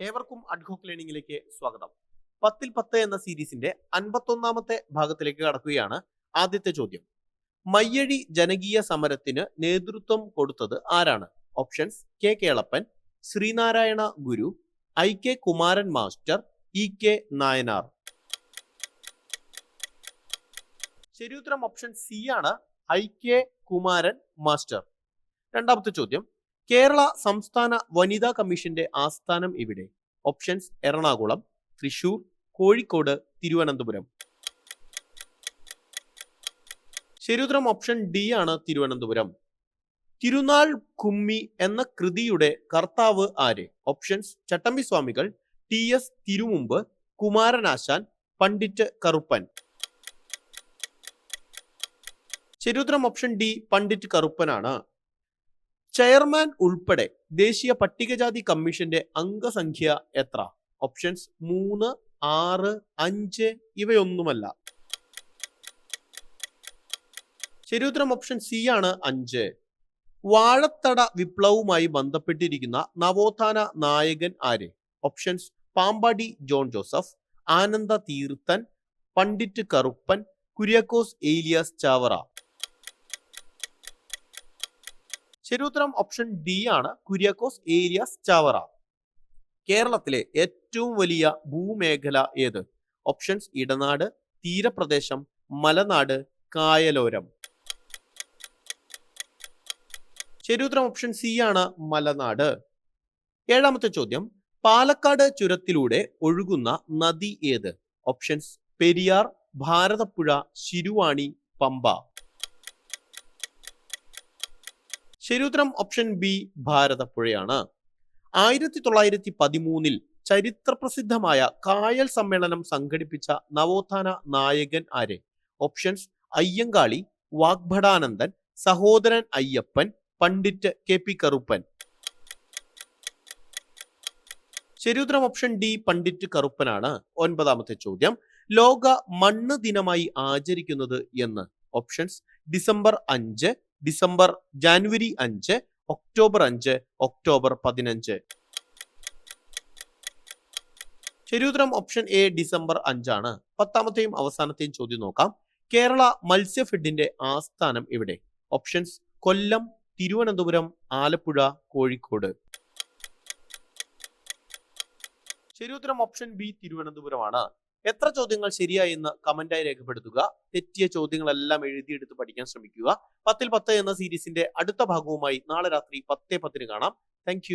ഏവർക്കും അഡ്ഹോക്ക് ലേണിംഗിലേക്ക് സ്വാഗതം. പത്തിൽ പത്ത് എന്ന സീരീസിന്റെ അൻപത്തൊന്നാമത്തെ ഭാഗത്തിലേക്ക് കടക്കുകയാണ് ആദ്യത്തെ ചോദ്യം. മയ്യഴി ജനകീയ സമരത്തിന് നേതൃത്വം കൊടുത്തത് ആരാണ്? Options K Kelappan Sree Narayana Guru I K Kumaran master E K Nayanar. ശരിയുത്തരം ഓപ്ഷൻ സി ആണ്. I K Kumaran master. രണ്ടാമത്തെ ചോദ്യം കേരള സംസ്ഥാന വനിതാ കമ്മീഷന്റെ ആസ്ഥാനം ഇവിടെ. ഓപ്ഷൻസ് എറണാകുളം തൃശൂർ കോഴിക്കോട് തിരുവനന്തപുരം. ശരിയുത്തരം ഓപ്ഷൻ ഡി ആണ് തിരുവനന്തപുരം. തിരുനാൾ കുമ്മി എന്ന കൃതിയുടെ കർത്താവ് ആര്? ഓപ്ഷൻസ് ചട്ടമ്പി സ്വാമികൾ ടി എസ് തിരുമുമ്പ് കുമാരനാശാൻ പണ്ഡിറ്റ് കറുപ്പൻ. ശരിയുത്തരം ഓപ്ഷൻ ഡി പണ്ഡിറ്റ് കറുപ്പനാണ്. ചെയർമാൻ ഉൾപ്പെടെ ദേശീയ പട്ടികജാതി കമ്മീഷന്റെ അംഗസംഖ്യ എത്ര? ഓപ്ഷൻസ് മൂന്ന് ആറ് അഞ്ച് ഇവയൊന്നുമല്ല. ശരിയുത്തരം ഓപ്ഷൻ സി ആണ് അഞ്ച്. വാഴത്തട വിപ്ലവവുമായി ബന്ധപ്പെട്ടിരിക്കുന്ന നവോത്ഥാന നായകൻ ആര്? ഓപ്ഷൻസ് പാമ്പാടി ജോൺ ജോസഫ് ആനന്ദ തീർത്ഥൻ പണ്ഡിറ്റ് കറുപ്പൻ കുര്യാക്കോസ് ഏലിയാസ് ചാവറ. ശരിയുത്തരം ഓപ്ഷൻ ഡി ആണ് കുര്യാക്കോസ് ഏരിയാസ് ചാവറ. കേരളത്തിലെ ഏറ്റവും വലിയ ഭൂമേഖല ഏത്? ഓപ്ഷൻസ് ഇടനാട് തീരപ്രദേശം മലനാട് കായലോരം. ശരിയുത്തരം ഓപ്ഷൻ സി ആണ് മലനാട്. ഏഴാമത്തെ ചോദ്യം പാലക്കാട് ചുരത്തിലൂടെ ഒഴുകുന്ന നദി ഏത്? ഓപ്ഷൻസ് പെരിയാർ ഭാരതപ്പുഴ ശിരുവാണി പമ്പ. ശരിയുത്തരം ഓപ്ഷൻ ബി ഭാരതപ്പുഴയാണ്. ആയിരത്തി തൊള്ളായിരത്തി പതിമൂന്നിൽ ചരിത്രപ്രസിദ്ധമായ കായൽ സമ്മേളനം സംഘടിപ്പിച്ച നവോത്ഥാന നായകൻ ആരെ? Options Ayyankali Vagbhatanandan Sahodaran Ayyappan Pandit K P Karuppan. ശരിയുത്തരം ഓപ്ഷൻ ഡി പണ്ഡിറ്റ് കറുപ്പനാണ്. ഒൻപതാമത്തെ ചോദ്യം ലോക മണ്ണ് ദിനമായി ആചരിക്കുന്നത് എന്ന്. ഓപ്ഷൻസ് ഡിസംബർ അഞ്ച് ഡിസംബർ ജാനുവരി അഞ്ച് ഒക്ടോബർ അഞ്ച് ഒക്ടോബർ പതിനഞ്ച്. ശരിയുത്തരം ഓപ്ഷൻ എ ഡിസംബർ അഞ്ചാണ്. പത്താമത്തെയും അവസാനത്തെയും ചോദ്യം നോക്കാം. കേരള മത്സ്യഫെഡിന്റെ ആസ്ഥാനം എവിടെ? ഓപ്ഷൻസ് കൊല്ലം തിരുവനന്തപുരം ആലപ്പുഴ കോഴിക്കോട്. ശരിയുത്തരം ഓപ്ഷൻ ബി തിരുവനന്തപുരമാണ്. എത്ര ചോദ്യങ്ങൾ ശരിയായി എന്ന് കമന്റായി രേഖപ്പെടുത്തുക. തെറ്റിയ ചോദ്യങ്ങളെല്ലാം എഴുതിയെടുത്ത് പഠിക്കാൻ ശ്രമിക്കുക. പത്തിൽ പത്ത് എന്ന സീരീസിന്റെ അടുത്ത ഭാഗവുമായി നാളെ രാത്രി പത്തേ പത്തിന് കാണാം. താങ്ക്